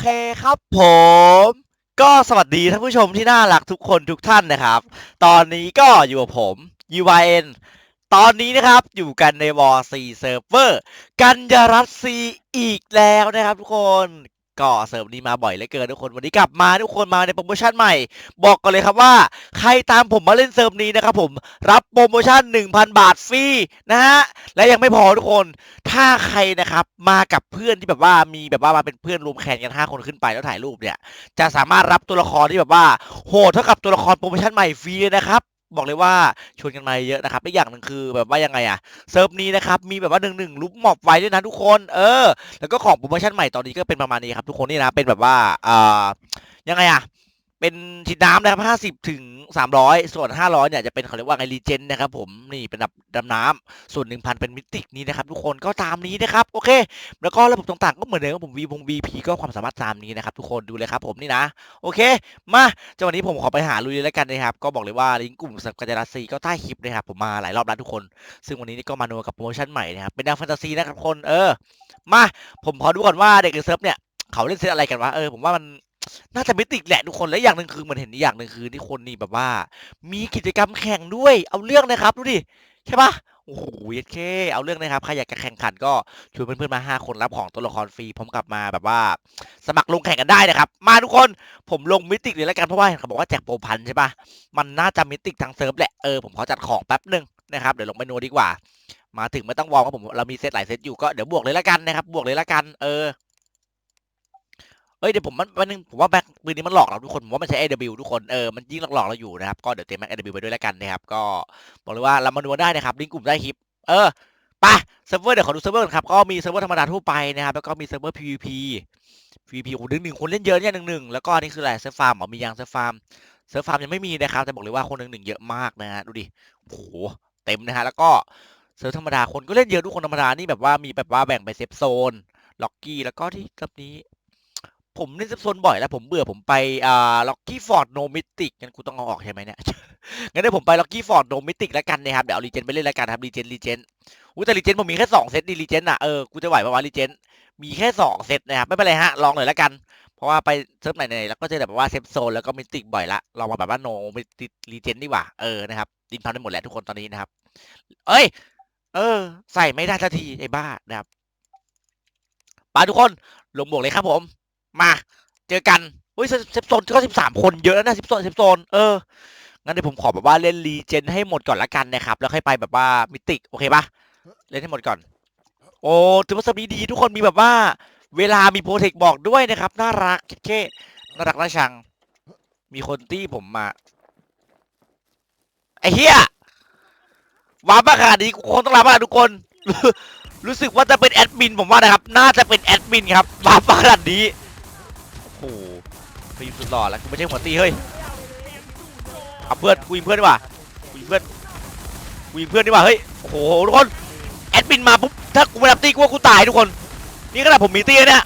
เคครับผม ก็สวัสดีท่านผู้ชมที่น่ารักทุกคนทุกท่านนะครับ ตอนนี้ก็อยู่กับผม UYN ตอนนี้นะครับอยู่กันในวอร์ซีเซิร์ฟเวอร์ กันยารัสซีอีกแล้วนะครับทุกคน ก็เซิร์ฟนี้มาบ่อยเหลือเกินทุกคนวันนี้กลับมาทุกคนมาในโปรโมชั่นใหม่ บอกกันเลยครับว่า ใครตามผมมาเล่นเซิร์ฟนี้นะครับผมรับโปรโมชั่น 1,000 บาทฟรีนะฮะและยังไม่พอทุกคน ถ้าใครนะครับมากับเพื่อนที่แบบว่ามีแบบว่ามาเป็นเพื่อนรวมแข่งกันห้าคนขึ้นไปแล้วถ่ายรูปเนี่ยจะสามารถรับตัวละครที่แบบว่าโหดเท่ากับตัวละครโปรโมชั่นใหม่ฟรีนะครับ บอกเลยว่าชวนกันมาเยอะนะครับไม่อย่างหนึ่งคือแบบว่ายังไงอะเซิร์ฟนี้นะครับมีแบบว่าหนึ่งหนึ่งลุกหมอบไว้ด้วยนะทุกคน เออ แล้วก็ของโปรโมชั่นใหม่ตอนนี้ก็เป็นประมาณนี้ครับทุกคนนี่นะเป็นแบบว่าอ่ายังไงอะ เป็นฉีดน้ำนะครับห้าสิบถึงสามร้อยส่วนห้าร้อยเนี่ยจะเป็นเขาเรียกว่าไงรีเจนนะครับผมนี่เป็นแบบดำน้ำส่วนหนึ่งพันเป็นมิติกนี้นะครับทุกคนก็ตามนี้นะครับโอเค แล้วก็ระบบต่างๆก็เหมือนเดิมครับผม V พง VP ก็ความสามารถตามนี้นะครับทุกคนดูเลยครับผมนี่นะโอเค มาจังหวะนี้ผมขอไปหาลุยเลยแล้วกันนะครับก็บอกเลยว่าลิงก์กลุ่มสับกัญญารัสซีก็ใต้คลิปนะครับผมมาหลายรอบแล้วทุกคน ซึ่งวันนี้นี่ก็มาโนกับโปรโมชั่นใหม่นะครับเป็นแนวแฟนตาซีนะครับทุกคนเออมาผมขอดูก่อนว่าเด็กเซิร์ฟเนี่ยเขาเล่นเซตอะไรกันวะเออผมว่ามัน น่าจะมิติแหละทุกคนและอย่างหนึ่งคือเหมือนเห็นอีกอย่างหนึ่งคือที่คนนี่แบบว่า มีกิจกรรมแข่งด้วย เอาเรื่องนะครับดูดิใช่ปะโอ้โหเย็ดเค เอาเรื่องนะครับใครอยากจะแข่งขันก็ชวนเพื่อนๆมาห้าคนรับของตัวละครฟรีพร้อมกับมาแบบว่า สมัครลงแข่งกันได้นะครับ มาทุกคนผมลงมิติเลยแล้วกันเพราะว่าเห็นเขาบอกว่าแจกโปรพันใช่ปะมันน่าจะมิติทางเซิร์ฟแหละเออผมขอจัดของแป๊บหนึ่งนะครับเดี๋ยวลงไปนัวดีกว่า มาถึงไม่ต้องวอร์มครับผมเรามีเซตหลายเซตอยู่ก็เดี๋ยวบวกเลยละกันนะครับบวกเลยละกันเออ เอ้ยเดี๋ยวผมมันวันนึงผมว่าแบ็คปืนนี้มันหลอกเราทุกคนผมว่ามันใช้ AW ทุกคนเออมันยิ่งหลอกเราอยู่นะครับก็เดี๋ยวเต็มแม็ก AW ไปด้วยและกันนะครับก็บอกเลยว่าเรามาดูได้นะครับลิงก์กลุ่มได้คลิป เออไปเซิร์ฟเวอร์เดี๋ยวขอดูเซิร์ฟเวอร์ก่อนครับก็มีเซิร์ฟเวอร์ธรรมดาทั่วไปนะครับแล้วก็มีเซิร์ฟเวอร์ PVP PVP โอ้หนึ่งหนึ่งคนเล่นเยอะเนี่ยหนึ่งหนึ่งแล้วก็นี่คืออะไรเซิร์ฟฟาร์มหรอมียังเซิร์ฟฟาร์มเซิร์ฟฟาร์มยังไม่มีนะครับแต่บอกเลยว่าคนหนึ่งหนึ่งเยอะมากนะฮะดูดิโอ้โหเต็มนะฮะแล้วก็เซิร์ฟธรรมดาคนก็เล่นเยอะทุกคนธรรมดานี่แบบว่ามีแบบว่าแบ่งไปเซฟโซนล็อกกี้แล้วก็ที่กับนี้ ผมเล่นเซฟโซนบ่อยแล้วผมเบื่อผมไปอ่าล็อกกี้ฟอร์ดโนมิติกงั้นกูต้องเอาออกใช่ไหมเนี่ย งั้นเดี๋ยวผมไปล็อกกี้ฟอร์ดโนมิติกแล้วกันนะครับ เดี๋ยวเอารีเจนไปเล่นแล้วกันครับรีเจนรีเจนอุ้แต่รีเจนผมมีแค่สองเซตดีรีเจนอะ เออ กูจะไหวปะวะรีเจนมีแค่สองเซตนะครับ ไม่เป็นไรฮะ ลองเลยแล้วกัน เพราะว่าไปเซิร์ฟไหนๆแล้วก็จอแบบว่าเซฟโซนแล้วก็มิติกบ่อยละลองมาแบบว่าโนมิติกรีเจนดีกว่า เออ นะครับ ดินพันไปหมดแหล้วทุกคนตอนนี้นะครับ เอ้ย เออ ใส่ไม่ได้ทันทีไอ้บ้านะครับไปทุกคนลงบวกเลยครับผม มา เจอกันอุ้ยเซฟโซนก็สิบสามคนเยอะแล้วนะสิบโซนสิบโซนเอองั้นเดี๋ยวผมขอแบบว่าเล่นรีเจนให้หมดก่อนละกันนะครับ แล้วค่อยไปแบบว่ามิติโอเคปะเล่นให้หมดก่อน โอ้ถือว่าสปีดีทุกคนมีแบบว่า เวลามีโปรเทคบอกด้วยนะครับ น่ารักเท่น่ารักน่าชัง มีคนตี้ผมมาไอ้เหี้ยว้าบ้าขนาดนี้กูคงต้องรับแล้วทุกคน รู้สึกว่าจะเป็นแอดมินผมว่านะครับ น่าจะเป็นแอดมินครับว้าบ้าขนาดนี้ หไปยิงสุดหล่อแล้วกูไม่ใช่หัวตีเฮ้ยเอาเพื่อนกูยิงเพื่อนดีกว่ากูยิงเพื่อนกูยิงเพื่อนดีกว่าเฮ้ยโอ้โหทุกคนแอดมินมาปุ๊บถ้ากูไม่รับตีกูว่ากูตายทุกคน นี่ขนาดผมมีตีเนี่ย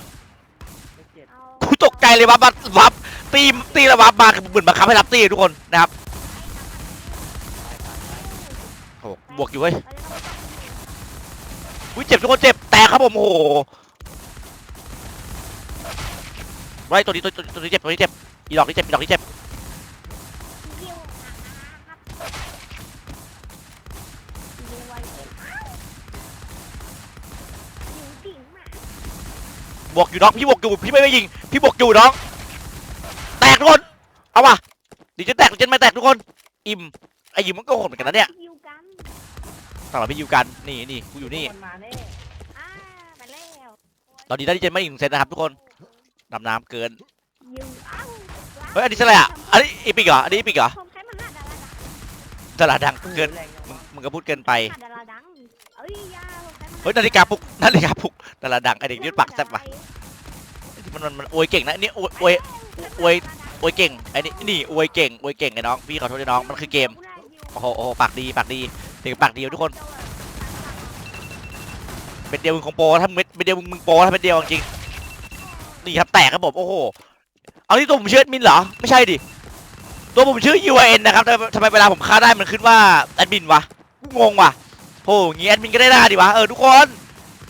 กูตกใจเลยวับวับตีตีแล้ววับมาเหมือนบังคับให้รับตีทุกคนนะครับโอ้โหบวกอยู่เว้ยอุ้ยเจ็บทุกคนเจ็บแตกครับผมโอ้โห ไว้ตัวนี้ตัวตัวตัวนี้เจ็บตัวนี้เจ็บอีดอกนี้เจ็บอีดอกนี้เจ็บบวกอยู่น้องพี่บวกอยู่พี่ไม่ไม่ยิงพี่บวกอยู่น้อง แตกทุกคนเอาว่ะดิจะแตกดิจะไม่แตกทุกคน อิ่มไอ้ยิมมันก็โหดเหมือนกันนะเนี่ยยิวกันสำหรับพี่อยู่กันนี่นี่กูอยู่นี่ คนมาแน่ อ่าไปแล้ว ตอนนี้ได้ดิเจนไม่อีกหนึ่งเซตนะครับทุกคน ดำน้ำเกิน ยิวเอ้าเฮ้ย อันนี้อะไรอะ อันนี้อีพิกเหรอ อันนี้อีพิกเหรอผมใช้มาหาดาราดังตลาดดังเกินแรงจังมึงวะมึงก็พูดเกินไปหาดาราดังเอ้ยยาผมใช้มาเฮ้ย นาฬิกาปลุก นาฬิกาปลุกตลาดดังไอเด็กยืดปากแซ่บว่ะมันมันมันอวยเก่งนะอันนี่อวยอวยอวยอวยเก่ง ไอ้นี่นี่อวยเก่งอวยเก่งไอ้น้อง พี่ขอโทษด้วยน้อง มันคือเกม โอ้โหโอ้โหปากดี ปากดีเด็กปากดีทุกคน เป็นเดียวมึงของโปรถ้ามึงเป็นเดียวมึงมึงโปรถ้าเป็นเดียวจริงๆ นี่ครับแตกครับผมโอ้โหเอาที่ตัวผมเชื่อแอดมินเหรอไม่ใช่ดิตัวผมชื่อ U N นะครับทำไมเวลาผมฆ่าได้มันขึ้นว่าแอดมินวะงงว่ะโอ้โหงี้แอดมินก็ได้หน้าดิวะเออทุกคน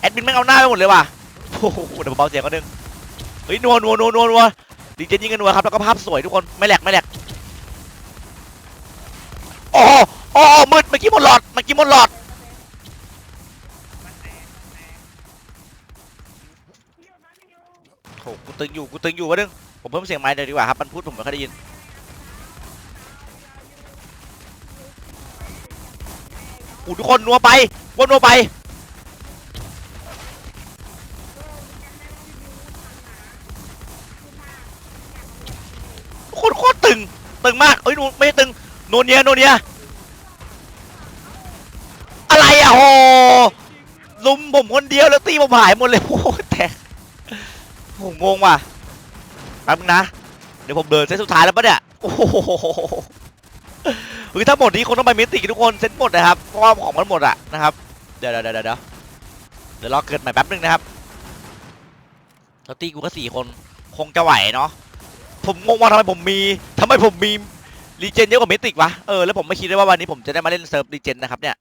แอดมินไม่เอาหน้าไปหมดเลยว่ะโอ้โหเดี๋ยวผมเบาเสียงก็นึงเฮ้ยนัวนัวนัวนัวนัวดีเจยิงกันนัวครับแล้วก็ภาพสวยทุกคนไม่แหลกไม่แหลกโอ้โหโอ้มืดเมื่อกี้หมดหลอดเมื่อกี้หมดหลอด ตึงอยู่กูตึงอยู่วะนึงผมเพิ่มเสียงไมค์เลยดีกว่าครับมันพูดผมไม่ค่อยได้ยินอู้ทุกคนนัวไปวนนัวไปโคตรโคตรตึงตึงมากเอ้ยนูไม่ตึงโนเนียโนเนียอะไรอะโหลุมผมคนเดียวแล้วตีผมหายหมดเลยโอ้โหแตก ผมงงว่ะแป๊บนึงนะ เดี๋ยวผมเดินเซตสุดท้ายแล้วปะเนี่ย โอ้โหเฮ้ยถ้าหมดนี้คงต้องไปมิติกทุกคนเซตหมดนะครับ เพราะว่าของมันหมดอะนะครับเดี๋ยวเดี๋ยวเดี๋ยวเดี๋ยวเดี๋ยวรอเกิดใหม่แป๊บนึงนะครับแล้วตีกูก็สี่คน คงจะไหวเนาะ ผมงงว่าทำไมผมมีทำไมผมมีรีเจนเยอะกว่ามิติกวะ เออแล้วผมไม่คิดเลยว่าวันนี้ผมจะได้มาเล่นเซิร์ฟรีเจนนะครับเนี่ย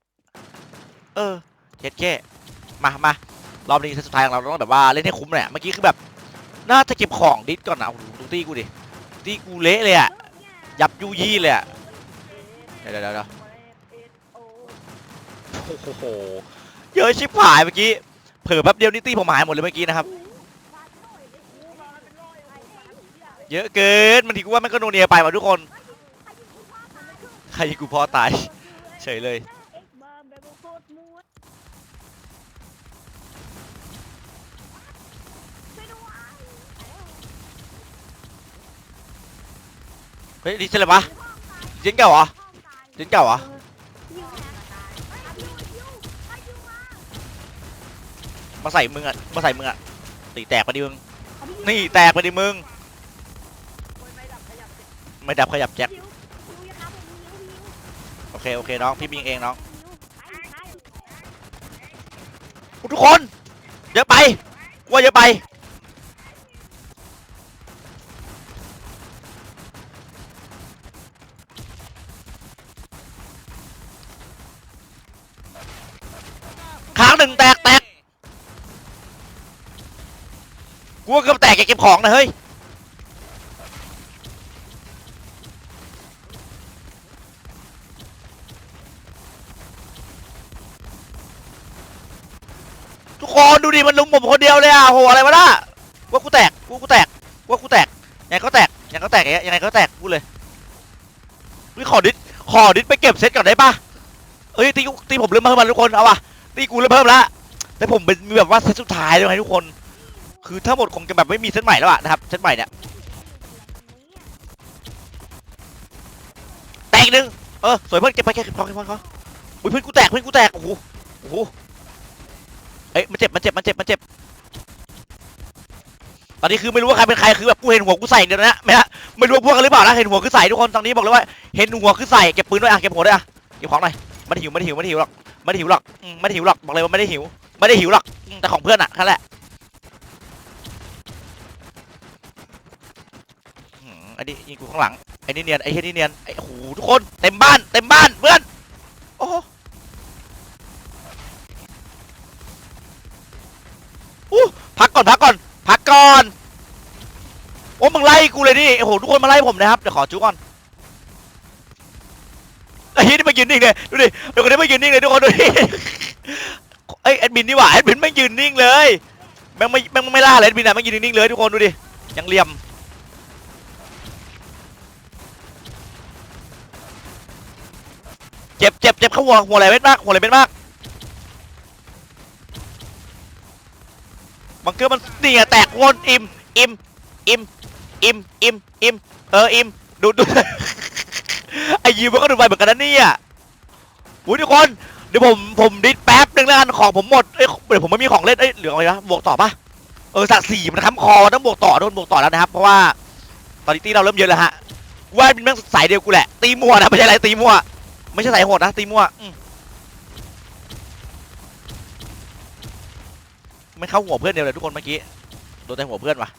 เออเช็ดแค่มามารอบนี้เซตสุดท้ายของเราต้องแบบว่าเล่นให้คุ้มเลยอะเมื่อกี้คือแบบ น่าจะเก็บของดิสก่อนนะเอาดูตีกูดิตีกูเละเลยอะยับยุยี่เลยอะเดี๋ยวเดี๋ยวเดี๋ยวโอ้โหเยอะชิบหายเมื่อกี้เผลอแป๊บเดียวนี่ตีผมหายหมดเลยเมื่อกี้นะครับ เยอะเกินมันทีกูว่ามันก็โนเนียไปว่ะทุกคน ใครกูพ่อตายเฉยเลย เฮ้ยดิเจนอะไรวะดิเจนเก่าเหรอดิเจนเก่าเหรอมาใส่มึงอะมาใส่มึงอะตีแตกไปดิมึงนี่แตกไปดิมึงไม่ดับขยับแจ็คโอเคโอเคน้องพี่บิงเองน้องทุกคนเยอะไปว่าเยอะไป ค้างหนึ่งแตกแตกกูว่าเกือบแตกอย่าเก็บ ของนะเฮ้ยทุกคนดูดิมันลุมผมคนเดียวเลยอะโหอะไรวะน่ะว่ากูแตกกูกูแตกว่ากูแตกยังไงก็แตกยังไงก็แตกอย่างเงี้ยยังไงก็แตกกูเลยวิขอดิสขอดิสไปเก็บเซตก่อนได้ปะเอ้ยตีตีผมเริ่มเพิ่มมาทุกคนเอาวะตีกูเริ่มเพิ่มละแต่ผมเป็นมีแบบว่าเซตสุดท้ายด้วยไงทุกคน คือถ้าหมดคงจะแบบไม่มีเซตใหม่แล้วอะนะครับเซตใหม่เนี่ยแตกหนึ่งเออสวยเพื่อนเก็บไปเก็บพอเก็บพอเก็บพออุ้ยเพื่อนกูแตกเพื่อนกูแตกโอ้โหโอ้โหเอ้ยมันเจ็บมันเจ็บมันเจ็บมันเจ็บตอนนี้คือไม่รู้ว่าใครเป็นใครคือแบบกูเห็นหัวกูใส่เดี๋ยวนะไม่ฮะไม่รู้ว่าพวกกันหรือเปล่านะเห็นหัวคือใส่ทุกคนตอนนี้บอกเลยว่าเห็นหัวคือใส่เก็บปืนด้วยอะเก็บหัวด้วยอะเก็บของหน่อยไม่ได้หิวไม่ได้หิวไม่ได้หิวหรอกไม่ได้หิวหรอกมไม่ได้หิวหรอกบอกเลยว่าไม่ได้หิว ไม่ได้หิวหรอกแต่ของเพื่อนอะแค่แหละอืม ไอ้นี่ยิงกูข้างหลังไอ้นี่เนียนไอ้เฮียนี่เนียนไอ้โอ้โหทุกคนเต็มบ้านเต็มบ้านเพื่อนโอ้โหพักก่อนพักก่อนพักก่อนโอ้มึงไล่กูเลยนี่โอ้โหทุกคนมาไล่ผมนะครับเดี๋ยวขอจูก่อนไอ้เหี้ยนี่มายืนนิ่งเลยดูดิเดี๋ยวคนนี้มายืนนิ่งเลยทุกคนดูดิไอ้ยแอดมินนี่หว่าแอดมินไม่ยืนนิ่งเลยแม่งไม่แม่งไม่ล่าเลยแอดมินอะแม่งยืนนิ่งๆเลยทุกคนดูดิยังเหลี่ยม เจ็บเจ็บเจ็บเข้าหัวหัวไหลเม็ดมากหัวไหลเม็ดมากบังเกอร์มันนี่ไงแตกวนอิมอิมอิมอิมอิมอิมเอออิมดูดูไอยิมมันก็ดูไปเหมือนกันนะเนี่ยอุ้ยทุกคนเดี๋ยวผมผมดิสแป๊บนึงแล้วกันของผมหมดเอ้ยเดี๋ยวผมไม่มีของเล่นเอ้ยเหลืออะไรนะบวกต่อปะเออสักสี่มันค้ำคอต้องบวกต่อโดนบวกต่อแล้วนะครับเพราะว่าตอนนี้ตีเราเริ่มเยอะแล้วฮะว่าเป็นแม่งสายเดียวกูแหละตีมั่วนะไม่ใช่อะไรตีมั่ว ไม่ใช่สายโหดนะตีมั่วไม่เข้าหัวเพื่อนเดียวเลยทุกคนเมื่อกี้โดนแต่หัวเพื่อนว่ะ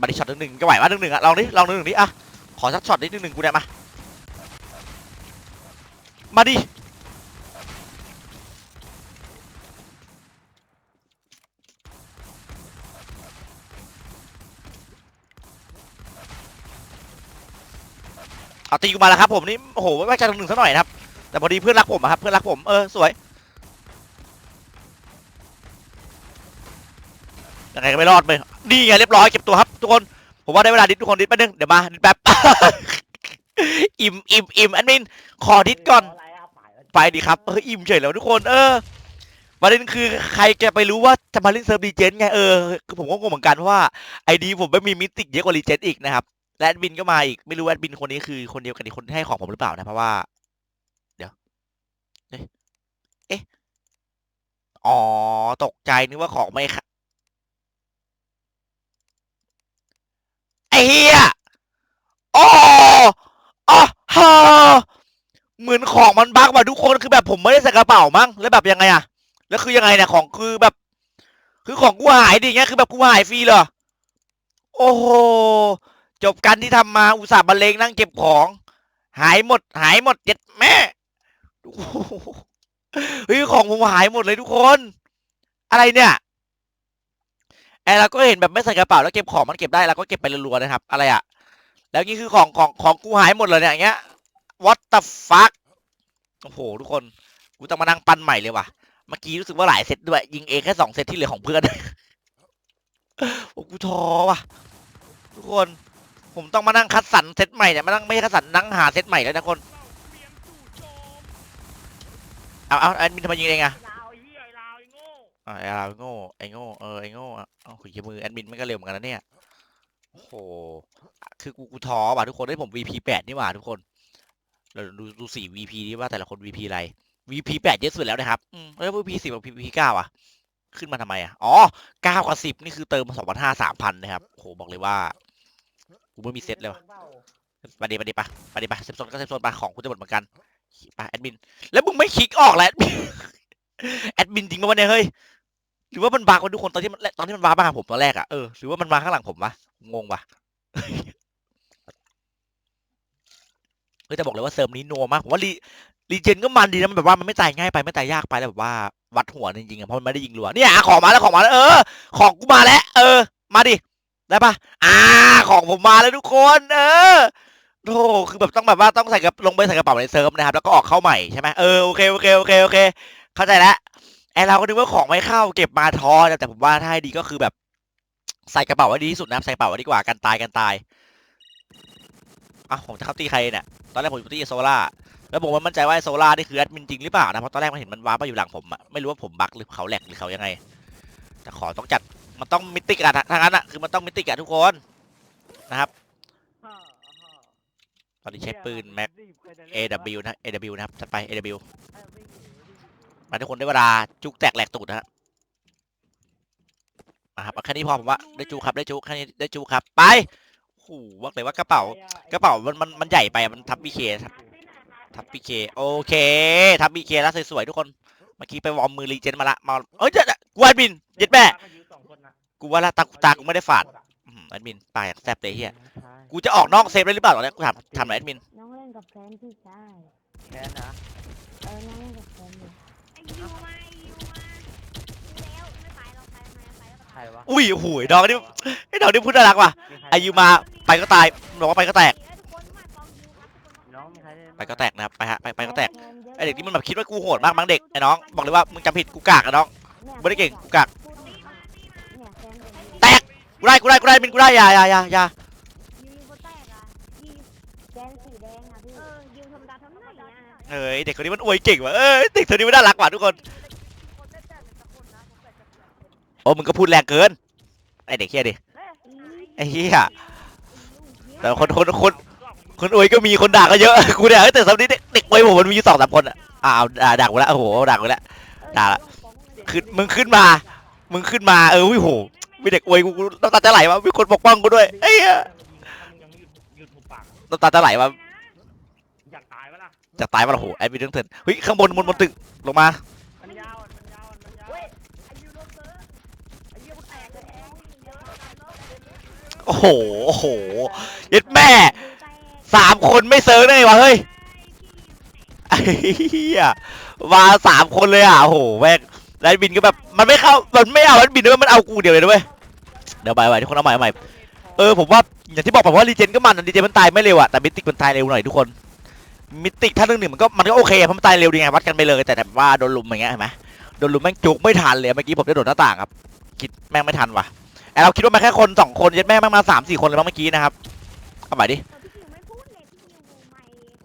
มาดิช็อตหนึ่งหนึ่งก็ไหวว่าหนึ่งหนึ่งอะลองดิลองหนึ่งหนึ่งดิอะขอสักช็อตนิดหนึ่งหนึ่งกูเนี่ยมามาดิ เอาตีกูมาแล้วครับผมนี่โอ้โหไม่ว่าจะหนึ่งสักหน่อยนะครับ แต่พอดีเพื่อนรักผมอะครับเพื่อนรักผมเออสวยยังไงก็ไม่รอดเลยนี่ไงเรียบร้อยเก็บตัวครับทุกคนผมว่าได้เวลาดิสทุกคนดิสแป๊บนึงเดี๋ยวมาดิสแป๊บ อิ่มอิ่มอิ่มแอันมินขอดิสก่อน ไปดีครับเอออิ่มเฉยแล้วทุกคนเออประเด็นคือใครจะไปรู้ว่าจะมาเล่นเซิร์ฟดีเจนไงเออคือผมก็งงเหมือนกันเพราะว่าไอดีผมไม่มีมิติเยอะกว่าดีเจนอีกนะครับ และแอดมินก็มาอีกไม่รู้แอดมินคนนี้คือคนเดียวกันที่คนที่ให้ของผมหรือเปล่านะ เพราะว่า เดี๋ยว เอ๊ะเอ๊ะอ๋อตกใจนึกว่าของไม่ค่ะไอเฮียอ๋ออ๋อฮะเหมือนของมันบั๊กว่ะทุกคนคือแบบผมไม่ได้ใส่กระเป๋ามั้งแล้วแบบยังไงอะแล้วคือยังไงเนี่ยของคือแบบ คือของกูหายดิเงี้ยคือแบบกูหายฟรีเหรอโอ้โห จบกันที่ทำมาอุตส่าห์บรรเลงนั่งเก็บของ หายหมด หายหมดเจ็ดแม่เฮ้ยของผมหายหมดเลยทุกคน อะไรเนี่ยไอเราก็เห็นแบบไม่ใส่กระเป๋าแล้วเก็บของมันเก็บได้เราก็เก็บไปรัวๆนะครับ อะไรอะแล้วนี่คือของของของกูหายหมดเลยเนี่ยอย่างเงี้ย what the fuck โอ้โหทุกคนกูต้องมานั่งปั้นใหม่เลยว่ะเมื่อกี้รู้สึกว่าหลายเซตด้วย ยิงเองแค่สองเซตที่เหลือของเพื่อนโอ้กูท้อว่ะ ทุกคน ผมต้องมานั่งคัดสรรเซตใหม่เนี่ยมานั่งไม่ใช่คัดสรรนั่งหาเซตใหม่แล้วนะคนเอาเอาแอดมินทำไมยิงเองอะลาวไอ้เหี้ยไอ้ลาวไอ้โง่อ่าไอ้เราโง่ไอ้โง่เออไอ้โง่อะเอาขุยมือแอดมินมันก็เร็วเหมือนกันนะเนี่ยโอ้โหคือกูกูท้อว่ะทุกคนได้ผม VP แปดนี่หว่าทุกคนเราดูดูสี่ VP นี่ว่าแต่ละคน VP อะไร VP แปดเยอะสุดแล้วนะครับอืมแล้ว VP สิบกับ VP เก้าอะขึ้นมาทำไมอะ อ๋อเก้ากับสิบนี่คือเติมสองพันห้าสามพันนะครับโอ้โหบอกเลยว่ากู ไม่มีเซตเลยว่ะมาดีมาดีปะมาดีปะเซฟโซนก็เซฟโซนปะของกูจะหมดเหมือนกันไปแอดมิน แล้วมึงไม่คลิกออกแล้วแอดมินจริงปะวะเนี่ยเฮ้ยหรือว่ามันบากมาทุกคนตอนที่มันตอนที่มันบากมาหาผมตอนแรกอะเออหรือว่ามันมาข้างหลังผมวะงงวะเฮ้ยแต่บอกเลยว่าเซิร์ฟนี้นัวมากผมว่ารีรีเจนก็มันดีนะมันแบบว่ามันไม่ตายง่ายไปไม่ตายยากไปแล้วแบบว่าวัดหัวจริงๆอะเพราะมันไม่ได้ยิงรัวเนี่ยอะของมาแล้วของมาแล้วเออ ของกูมาแล้ว เออ มาดิ ได้ปะอ่า ของผมมาแล้วทุกคน เออโธ่คือแบบต้องแบบว่าต้องใส่กับลงไปใส่กระเป๋าในเซิร์ฟนะครับ แล้วก็ออกเข้าใหม่ใช่ไหมเออ โอเค โอเค โอเค โอเค เข้าใจแล้ว ไอเราก็นึกว่าของไม่เข้า เก็บมาท้อนะแต่ผมว่าถ้าให้ดีก็คือแบบใส่กระเป๋าไว้ดีที่สุดนะใส่กระเป๋าไว้ดีกว่ากันตายกันตายอะผมจะเข้าตีใครเนี่ย ตอนแรกผมจะตีโซล่า แล้วผมมั่นใจว่าโซล่านี่คือแอดมินจริงหรือเปล่านะ เพราะตอนแรกมันเห็นมันว้าร์ปมาอยู่หลังผมอะไม่รู้ว่าผมบั๊กหรือเขาแหลกหรือเขายังไง แต่ขอต้องจัด มันต้องมิติกอะทางนั้นอะคือมันต้องมิติกอะทุกคนนะครับ ตอนนี้ใช้ปืนแม็ก AW นะ AW นะครับจัดไป AW มาทุกคนได้เวลาจุกแตกแหลกตูดนะฮะมาครับแค่นี้พอผมว่าได้จุครับได้จุแค่นี้ได้จุครับไปโอ้โหว่าเลยว่ากระเป๋ากระเป๋ามันมันมันใหญ่ไปมันทับบีเคทับบีเคโอเคทับบีเคแล้วสวยๆทุกคนเมื่อกี้ไปวอร์มมือรีเจนมาละมาเอ้ยเดี๋ยวๆกูแอดมินเย็ดแม่ กูว่าละตากูตากูไม่ได้ฝาดอืมแอดมินตายอย่างแซ่บเลยเฮียกูจะออกนอกเซฟได้หรือเปล่าตอนนี้กูถามถามหน่อยแอดมินน้องเล่นกับแฟนพี่ชายแค้นนะเออน้องเล่นกับแฟนอยู่ไอ้ยูมาไอ้ยูมาแล้วไม่ไปเราไปมาไปแล้วใครวะอุ้ยโอ้โหไอ้ดอกนี่ไอ้ดอกนี่พูดน่ารักว่ะอายุมาไปก็ตายบอกว่าไปก็แตก น้องมีใครเล่นไปก็แตกนะครับไปฮะไปไปก็แตกไอเด็กที่มันแบบคิดว่ากูโหดมากมั้งเด็กไอ้น้องบอกเลยว่ามึงจำผิดกูกากอะน้องไม่ได้เก่งกูกาก กกูได้กูได้กูได้มินกูได้อย่าอย่าอย่าอย่ายิงก็แตกอะยิงแดงสีแดงอะพี่เออยิงธรรมดาธรรมดาอย่างเงี้ยเฮ้ยเด็กคนนี้มันอวยเก่งว่ะเอ้ยเด็กคนนี้มันน่ารักว่ะทุกคนโอ้มึงก็พูดแรงเกินไอเด็กเฮียดิไอเฮียแต่คนคนคนคนอวยก็มีคนด่าก็เยอะกูเนี่ยเอ้ยแต่สำนี้เด็กเด็กอวยผมมันมีอยู่สองสามคนอะอ้าวด่าด่ากูแล้วโอ้โหด่ากูแล้วด่าละขึ้นมึงขึ้นมา มึงขึ้นมาเออวิโห มีเด็กอวยกูกูน้ำตาจะไหลวะมีคนปกป้องกูด้วยเอ้ยยังหยุดหยุดหุบปากน้ำตาจะไหลวะอยากตายปะล่ะจะตายมาละโหแอดมินเรื่องเถินเฮ้ยข้างบนบนบนตึกลงมามันยาวมันยาวมันยาวเว้ยไอ้ยูโรเซอร์ไอ้ยูแตกเลยเยอะโอ้โหโอ้โหเย็ดแม่สามคนไม่เซิร์ฟได้ไงวะเฮ้ยไอ้เหี้ยมาสามคนเลยอะโอ้โหแม่ง แล้วแอดมินก็แบบมันไม่เข้ามันไม่เอาแอดมินด้วยมันเอากูเดียวเลยนะเว้ยเดี๋ยวไปไปทุกคนเอาใหม่เอาใหม่เออผมว่าอย่างที่บอกผมว่ารีเจนก็มันรีเจนมันตายไม่เร็วอะแต่มิติกมันตายเร็วหน่อยทุกคนมิติกถ้าหนึ่งหนึ่งมันก็มันก็โอเคเพราะมันตายเร็วดีไงวัดกันไปเลยแต่แบบว่าโดนลุมอย่างเงี้ยเห็นไหมโดนลุมแม่งจุกไม่ทันเลยเมื่อกี้ผมได้โดดหน้าต่างครับคิดแม่งไม่ทันว่ะไอเราคิดว่ามันแค่คนสองคนยัดแม่งแม่งมาสามสี่คนเลยมั้งเมื่อกี้นะครับเอาใหม่ดิเออพี่คิวไม่พูดเลยพี่คิวไม่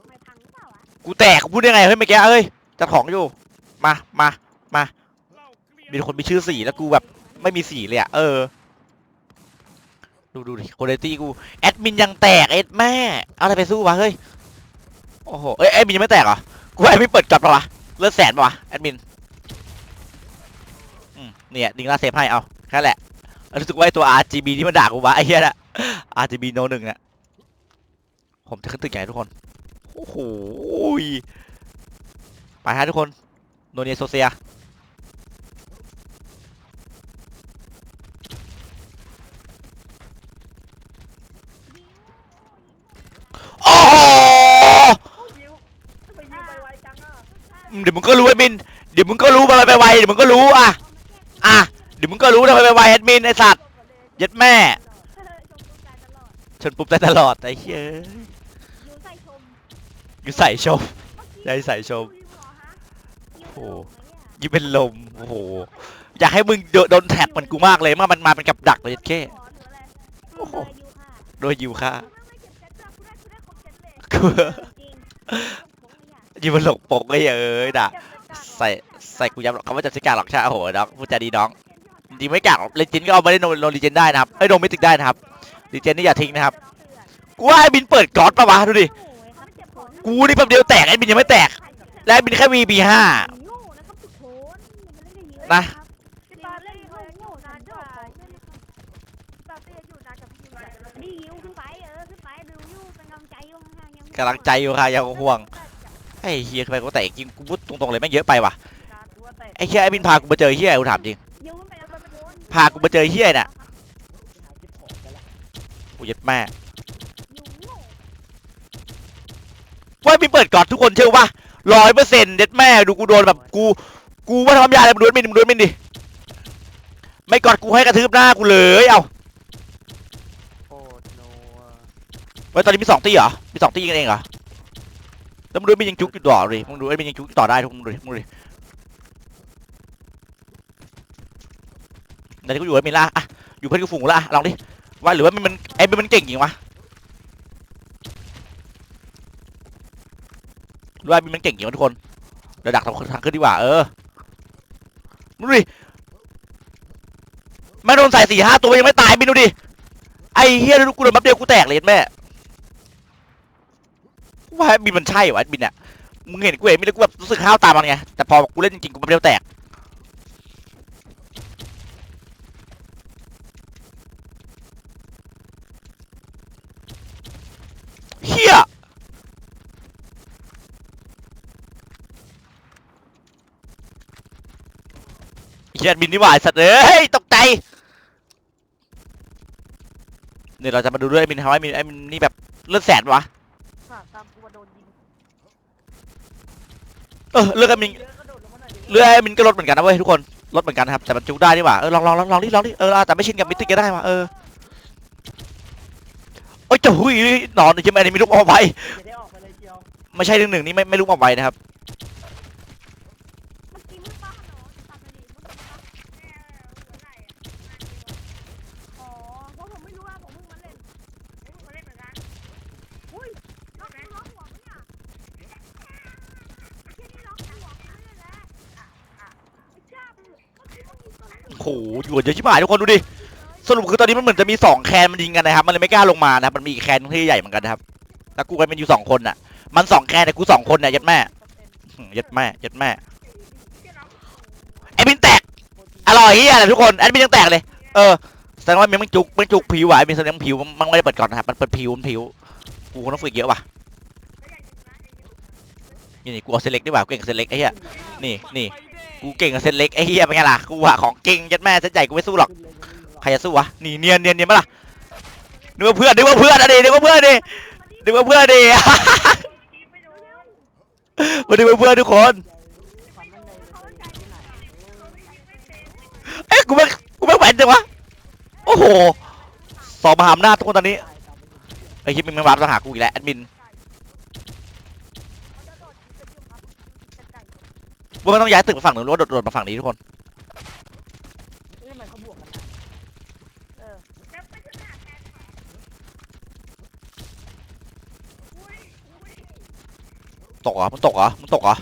ไม่พังหรือเปล่าวะกูแตกกูพูดได้ไงเฮ้ยเมื่อกี้เอ้ยจัดของอยู่มามามา มีคนมีชื่อสีแล้วกูแบบไม่มีสีเลยอะเออ ดูดูดิโคเดตี้กูแอดมินยังแตกเอ็ดแม่เอาอะไรไปสู้วะเฮ้ยโอ้โหเอ้ยแอดมินยังไม่แตกเหรอกูแอดมินเปิดกลับปะวะเลือดแสนปะวะแอดมินอืมเนี่ยดิงลาเซฟให้เอาแค่แหละรู้สึกว่าไอตัว RGB ที่มันด่ากูวะไอ้เหี้ยน่ะ RGB โนหนึ่งเนี่ยผมจะขึ้นตึกใหญ่ทุกคนโอ้โหไปฮะทุกคนโนเนียโซเซีย โอ้โห ยิวทำไมยิวไปไวจังอะ เดี๋ยวมึงก็รู้ไอ้มินเดี๋ยวมึงก็รู้ไปไปไวเดี๋ยวมึงก็รู้อะอะเดี๋ยวมึงก็รู้ทำไมไปไวแอดมินไอสัตว์ยัดแม่ชมพูใจตลอดชนปุ๊บได้ตลอดไอ้เหี้ยยูใส่ชมกูใส่ชมได้ใส่ชมยูเหรอฮะโอ้โหยูยิ่งเป็นลมโอ้โหอยากให้มึงโดโดนแท็บเหมือนกูมากเลยมามันมาเป็นกับดักเลยแค่โอ้โหโดยยิวค่ะกู ยิงมันหลงปกไอ้เอ้ยด่ะใส่ใส่กูย้ำหรอกเขาว่าจะใช้การหรอกใช่โอ้โหน้องพูดจาดีน้องจริงๆไม่กากหรอกเลจินก็เอามาได้โนโนลีเจนได้นะครับไอ้ยโนมิติกได้นะครับลีเจนนี่อย่าทิ้งนะครับกูว่าไอ้บินเปิดก๊อตปะวะดูดิกูนี่แป๊บเดียวแตกไอ้บินยังไม่แตก และไอ้บินแค่ VB5 นะพี่ปาเล่นโง่โง่นานกว่าปาเต้อยู่นานกับพี่ดียิวขึ้นไปเออขึ้นไปดูยูเป็นกำลังใจยูห่างๆยังไม่กำลังใจอยู่ค่ะอย่าห่วง ไอ้เฮียทำไมกูแตกจริงกูพูดตรงๆเลยแม่งเยอะไปว่ะไอ้เฮียไอ้บินพากูมาเจอเฮียกูถามจริงยิวขึ้นไปแล้วมันไปโดนพากูมาเจอเฮียน่ะกูยัดแม่ยิวโง่ว่าบินเปิดก๊อตทุกคนเชื่อปะร้อยเปอร์เซ็นต์เด็ดแม่ดูกูโดนแบบกูกูว่าทำยาอะไรมึงโดนมินมึงโดนมินดิไม่กอดกูให้กระทืบหน้ากูเลยเอ้าโอ้โนเว้ยตอนนี้มีสองตีเหรอมีสองตีกันเองเหรอ แล้วมึงดูไอ้มินยังจุกอยู่ต่อเลยมึงดูไอ้มินยังจุกต่อได้ทุกมึงดูมึงดูดิไหนที่กูอยู่ไอ้มินละอะอยู่เพื่อนกูฝูงละลองดิว่าหรือว่ามันไอ้มินมันเก่งจริงวะหรือว่าไอ้มินมันเก่งจริงวะทุกคนเดี๋ยวดักทางทางขึ้นดีกว่าเออมึงดูดิแม่โดนใส่สี่ห้าตัวยังไม่ตายมินดูดิไอ้เฮียดูกูโดนแป๊บเดียวกูแตกเลยแม่ ว่าบินมันใช่วะบินอะมึงเห็นกูเห็นไม่ได้กูแบบรู้สึกห้าวตามมันไงแต่พอกูเล่นจริงๆกูแป๊บเดียวแตกเฮียเฮียบินนี่หว่าสัตว์เอ้ยตกใจเนี่ยเราจะมาดูด้วยไอ้มินทำไอ้มินไอ้มินนี่แบบเลือดแสนวะ ตามกูมาโดนยิงเออเลือกไอ้มินเยอะก็โดดลงมาหน่อยดิเรือไอ้มินก็ลดเหมือนกันนะเว้ยทุกคนลดเหมือนกันนะครับแต่มันจุกได้นี่หว่าเออลองลองลองลองดิลองดิเออแต่ไม่ชินกับมิติกก็ได้ว่ะเออโอ้ยจะหุยนอนใช่ไหมนนี้มีลูกเอาไว้จะได้ออกไปเลยเจียวไม่ใช่หนึ่งหนึ่งนี่ไม่ไม่ลูกออกไปนะครับ เมื่อกี้มึงป้าหนอตัดไปดิมึงป้าแม่เหลือไหนอ๋อเพราะผมไม่รู้ว่าผมเพิ่งมาเล่นเพิ่งมาเล่นเหมือนกันอุ้ยล็อกล็อกหัวมึงเนี่ยไอ้เชี่ยนี่ล็อกหัวมึงเลยแหละอะอะไอ้เจ้าเมื่อกี้มึง ยิงตัวนั้นโอ้โหอยู่กันเยอะชิบหายทุกคนดูดิสรุปคือตอนนี้มันเหมือนจะมีสองแคนมันยิงกันนะครับมันเลยไม่กล้าลงมานะครับมันมีอีกแคนที่ใหญ่เหมือนกันนะครับแล้วกูกันเป็นอยู่สองคนน่ะ มันสองแคนแต่กูสองคนเนี่ยยัดแม่ยัดแม่ยัดแม่ไอ้มินแตกอร่อยเฮียแหละทุกคนไอ้มินยังแตกเลยเออแสดงว่ามันมันจุกมันจุกผิวไอ้มินแสดงผิวมันไม่ได้เปิดก่อนนะครับมันเปิดผิวมันผิวกูคงต้องฝึกเยอะว่ะนี่นี่กูเอาเซเล็กดีกว่าเก่งเซเล็กไอ้เหี้ยนี่นี่ กูเก่งกับเซเล็กไอ้เหี้ยเป็นไงล่ะ กูอะของเก่งยัดแม่เซตใหญ่กูไม่สู้หรอก ใครจะสู้วะ หนีเนียนเนียนเนียนปะล่ะนึกว่าเพื่อนนึกว่าเพื่อนอะดินึกว่าเพื่อนดินึกว่าเพื่อนดิมาดูเพื่อนทุกคนเอ้ยกูไม่กูไม่แหวนจังวะ โอ้โห สองมหาอำนาจทุกคนตอนนี้ ไอ้คิดมึงไม่วัดมาหากูอีกแล้วแอดมิน เขาจะโดดยิงกันอยู่ครับยิงกันไก่ ว่า มันต้องย้ายตึกมาฝั่งหนึ่งหรือว่าโดดโดดมาฝั่งนี้ทุกคน เอ้ยทำไมเขาบวกกันนะเออตกเหรอมึงตกเหรอมึงตกเหรอ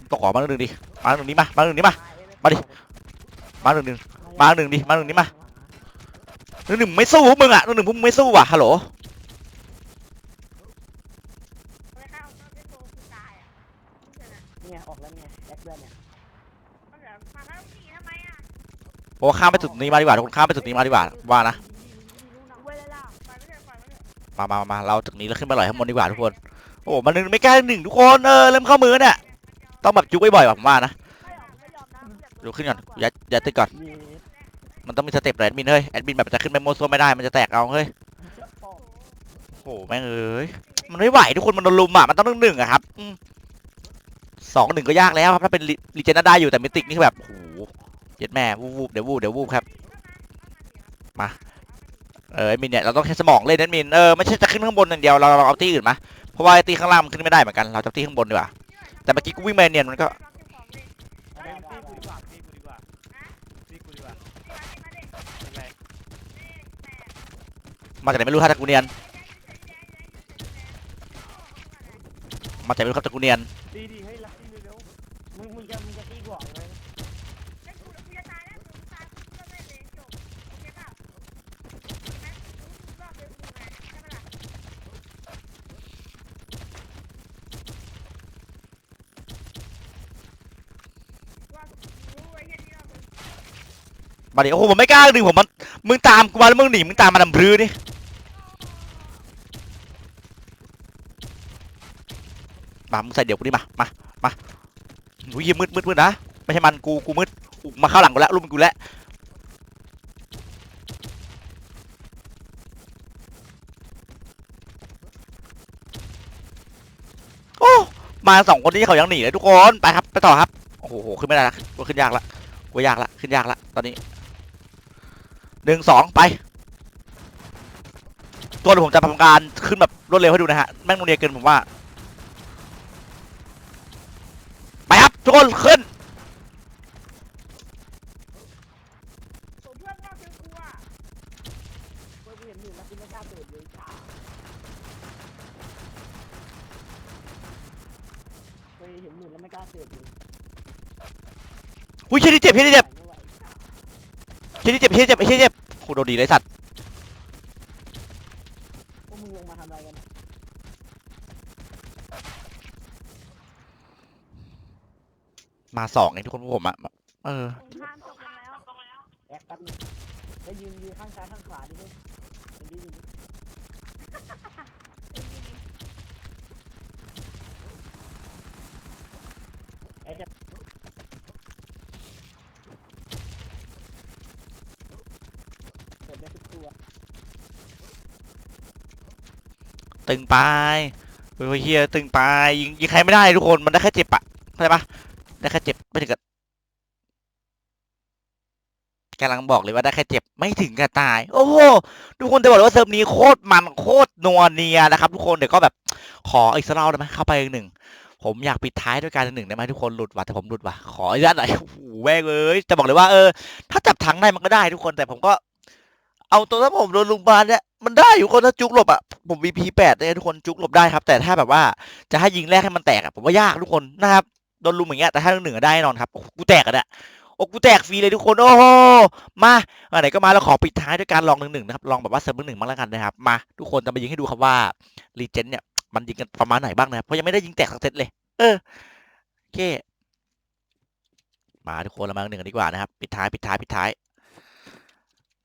มึงตกเหรอมาหนึ่งดิมาหนึ่งนี้มามาหนึ่งนี้มา มาดิ มาหนึ่งหนึ่งมาหนึ่งดิมาหนึ่งนี้มาหนึ่งหนึ่งมึงไม่สู้พวกมึงอะหนึ่งหนึ่งพวกมึงไม่สู้ว่ะฮัลโหล ไม่เข้าไม่เป็นโตคือตายอะไม่ใช่นะ เนี่ยออกแล้วเนี่ยแอคเดือนเนี่ย มันเหลือมาแล้วหนีทำไมอะ โอ้ข้ามไปจุดนี้มาดีกว่าทุกคนข้ามไปจุดนี้มาดีกว่าว่านะมามามาเราจุดนี้แล้วขึ้นไปลอยข้างบนดีกว่าทุกคนโอ้มันหนึ่งไม่กล้หนึ่งทุกคนเออเริ่มเข้ามือเนี่ยต้องแบบจุกบ่อยๆว่ะผมว่านะไม่ยอมไม่ยอมนะดูขึ้นก่อนยัดยัดตึกก่อนมันต้องมีสเต็ปแอดมินเฮ้ยแอดมินแบบจะขึ้นไปโมวซัวไม่ได้มันจะแตกเอาเฮ้ยโอ้โหแม่งเอ้ยมันไม่ไหวทุกคนมันโดนลุมอะมันต้องหนึ่งหนึ่งอะครับสองหนึ่งก็ยากแล้วครับถ้าเป็นลีเจนได้อยู่แต่มิติกนี่คือแบบโอ้โห เย็ดแม่วูบวูบเดี๋ยววูบเดี๋ยววูบครับ มา เออมินเนี่ยเราต้องใช้สมองเล่นแอดมิน เออไม่ใช่จะขึ้นข้างบนอย่างเดียว เราเราเอาตีอื่นมา เพราะว่าตีข้างล่างมันขึ้นไม่ได้เหมือนกัน เราจะตีข้างบนดีกว่า แต่เมื่อกี้กูวิ่งไปเนียนมันก็เอาไปตีกูดีกว่าตีกูดีกว่าตีกูดีกว่าเป็นไมาจากไหนไม่รู้ถ้าตะกูเนียน มาจากไม่รู้ครับตะกูเนียน ตีดีให้รักตีเร็วๆมึงมึงจะมึงจะตีกูออกเลย มาดิโอ้โหผมไม่กล้าดึงผมมันมึงตามกูมาแล้วมึงหนีมึงตามมาดำพรือนี่มามึงใส่เดี๋ยวกูดิมามามาอุ้ยมืดมืดมืดนะไม่ใช่มันกูกูมืดมาเข้าหลังกูแล้วรุมกูแล้วโอ้มาสองคนนี้เขายังหนีเลยทุกคนไปครับไปต่อครับโอ้โหขึ้นไม่ได้ละขึ้นยากละกูยากละขึ้นยากละตอนนี้ หนึ่งสองไป ตัวเดี๋ยวผมจะทำการขึ้นแบบรวดเร็วให้ดูนะฮะ แม่งโนเนียเกินผมว่า ไปครับ ทุกคน ขึ้นเพื่อนกูเห็นหนึ่งแล้วกูไม่กล้าเปิดเลยจ้าเคยเห็นหนึ่งแล้วไม่กล้าเปิดเลยอุ้ยเชี่ยนี่เจ็บเชี่ยนี่เจ็บไม่ไหวเชี่ยนี่เจ็บเชี่ยนี่เจ็บเชี่ยนี่เจ็บ โหโดนดีเลยสัตว์พวกมึงลงมาทำอะไรกันเนี่ยมาสองเองทุกคนพวกผมอะเออแอคแป๊บนึงแล้วยืนยืนข้างซ้ายข้างขวาดิเว้ยยืนยืนยืนแอคจะเปิด ได้ทุกตัวตึงไปเฮ้ยเฮียตึงไปยิงยิงใครไม่ได้ทุกคนมันได้แค่เจ็บอะเข้าใจปะได้แค่เจ็บไม่ถึงกับกำลังบอกเลยว่าได้แค่เจ็บไม่ถึงกับตาย โอ้โหทุกคนจะบอกเลยว่าเซิร์ฟนี้โคตรมันโคตรนัวเนียนะครับ ทุกคนเดี๋ยวก็แบบขออีกสักรอบได้ไหมเข้าไปอีกหนึ่งผมอยากปิดท้ายด้วยการหนึ่งได้ไหมทุกคนหลุดว่ะแต่ผมหลุดว่ะขออนุญาตหน่อยโอ้โหแม่งเอ้ยจะบอกเลยว่าเออถ้าจับถังได้มันก็ได้ทุกคนแต่ผมก็ เอาตัวถ้าผมโดนลุงบาลเนี่ยมันได้อยู่คนถ้าจุกหลบอะผม VP แปดเนี่ยทุกคนจุกหลบได้ครับ แต่ถ้าแบบว่าจะให้ยิงแรกให้มันแตกอะผมว่ายากทุกคนนะครับโดนลุมอย่างเงี้ยแต่ถ้าหนึ่งอได้แน่นอนครับกูแตกอะเนี่ยโอ้กูแตกฟรีเลยทุกคน โอ้โหมาไหนๆก็มาแล้วขอปิดท้ายด้วยการลองหนึ่งหนึ่งนะครับลองแบบว่าเซิร์ฟหนึ่งบ้างแล้วกันนะครับมาทุกคนจะมายิงให้ดูครับว่ารีเจนเนี่ยมันยิงกันประมาณไหนบ้างนะครับเพราะยังไม่ได้ยิงแตกสักเซตเลย เออโอเคมาทุกคนเรามาหนึ่งกันดีกว่านะครับ ปิดท้ายปิดท้ายปิดท้าย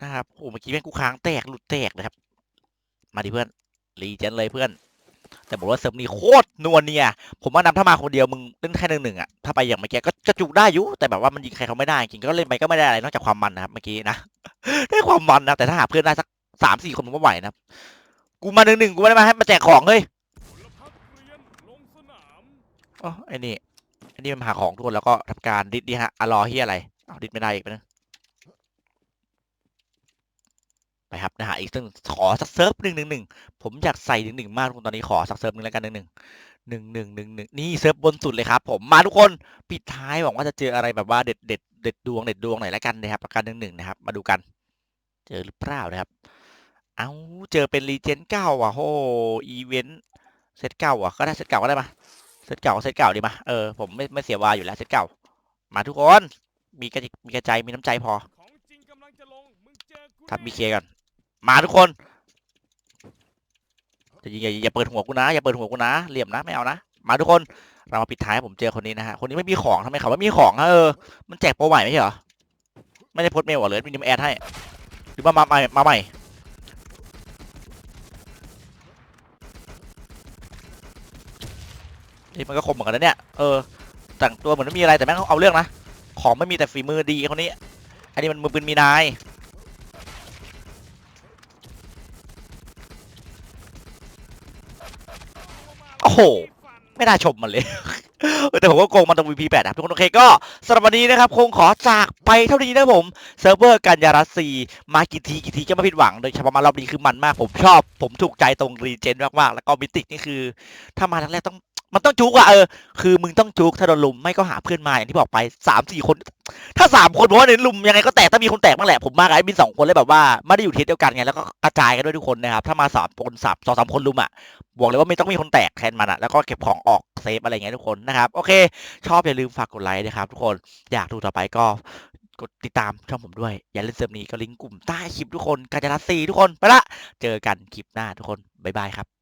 นะครับโอ้เมื่อกี้แม่งกูค้างแตกหลุดแตกนะครับ มาดิเพื่อนรีเจนเลยเพื่อน แต่บอกว่าเซิร์ฟนี้โคตรนวลเนี่ย ผมว่านำถ้ามาคนเดียวมึงเล่นแค่หนึ่งหนึ่งอะถ้าไปอย่างเมื่อกี้ก็จะจุกได้อยู่แต่แบบว่ามันยิงใครเขาไม่ได้จริงก็เล่นไปก็ไม่ได้อะไรนอกจากความมันนะครับเมื่อกี้นะได้ความมันนะแต่ถ้าหาเพื่อนได้สักสามสี่คนผมว่าไหวนะกูมาหนึ่งหนึ่งกูไม่ได้มาให้มาแจกของเฮ้ยพลยอ๋อไอ้นี่ไอ้นี่มันหาของทุกคนแล้วก็ทำการดิดดีฮะอะรอเฮียอะไรเอาดิดไม่ได้อีกไปนึงไป นะครับนะฮะอีกซึ่งขอสักเซิร์ฟหนึ่งหนึ่งหนึ่งผมอยากใส่หนึ่งหนึ่งมากทุกคนตอนนี้ขอสักเซิร์ฟหนึ่งแล้วกันหนึ่งหนึ่งหนึ่งหนึ่งหนึ่งหนึ่งนี่เซิร์ฟบนสุดเลยครับผมมาทุกคนปิดท้ายหวังว่าจะเจออะไรแบบว่าเด็ดเด็ดเด็ดดวงเด็ดดวงหน่อยแล้วกันนะครับประกันหนึ่งหนึ่งนะครับ มาดูกัน เจอหรือเปล่านะครับ เอาเจอเป็นรีเจนเก้าอะโหอีเวนต์เซตเก้าอะก็ได้เซตเก่าก็ได้มาเซตเก่าเซตเก่าดีมาเออผมไม่ไม่เสียวาอยู่แล้วเซตเก่า มาทุกคนมีกระจิมีกระใจมีน้ำใจพอทับบีเคก่อน มาทุกคนจะยิงอย่าอย่าเปิดหัวกูนะอย่าเปิดหัวกูนะเหลี่ยมนะไม่เอานะมาทุกคนเรามาปิดท้ายผมเจอคนนี้นะฮะคนนี้ไม่มีของทำไมเขาไม่มีของอะเออมันแจกโปรใหม่ไม่ใช่เหรอไม่ได้โพสเมลเหรอเลยมีนิมแอดให้หรือว่ามาใหม่มาใหม่นี่มันก็คมเหมือนกันนะเนี่ยเออแต่งตัวเหมือนไม่มีอะไรแต่แม่งเอาเรื่องนะของไม่มีแต่ฝีมือดีคนนี้อันนี้มันมือปืนมีนาย โห ไม่น่าชมมันเลย แต่ผมก็โกงมันตรง VP8 นะครับทุกคน โอเคก็สำหรับวันนี้นะครับ คงขอจากไปเท่านี้นะผม เซิร์ฟเวอร์กันยารัสซี มากี่ทีกี่ทีก็ไม่ผิดหวัง โดยเฉพาะมารอบนี้คือมันมาก ผมชอบ ผมถูกใจตรงรีเจนมากๆ แล้วก็มิติกนี่คือ ถ้ามาครั้งแรกต้อง มันต้องจุกอะเออคือมึงต้องจุกถ้าโดนลุมไม่ก็หาเพื่อนมาอย่างที่บอกไปสามสี่คน ถ้าสามคนผมว่าในลุมยังไงก็แตกต้องมีคนแตกบ้างแหละผมมากับไอ้บินสองคนเลยแบบว่าไม่ได้อยู่เทสเดียวกันไงแล้วก็กระจายกันด้วยทุกคนนะครับถ้ามาสามคนสามสองสามคนลุมอะบอกเลยว่าไม่ต้องมีคนแตกแทนมันอะแล้วก็เก็บของออกเซฟอะไรเงี้ยทุกคนนะครับโอเค ชอบอย่าลืมฝากกดไลค์นะครับทุกคนอยากดูต่อไปก็กดติดตามช่องผมด้วย อย่าลืมเซิร์ฟนี้ก็ลิงก์กลุ่มใต้คลิปทุกคนกาญจนซีทุกคนไปละเจอกันคลิปหน้าทุกคนบ๊ายบายครับ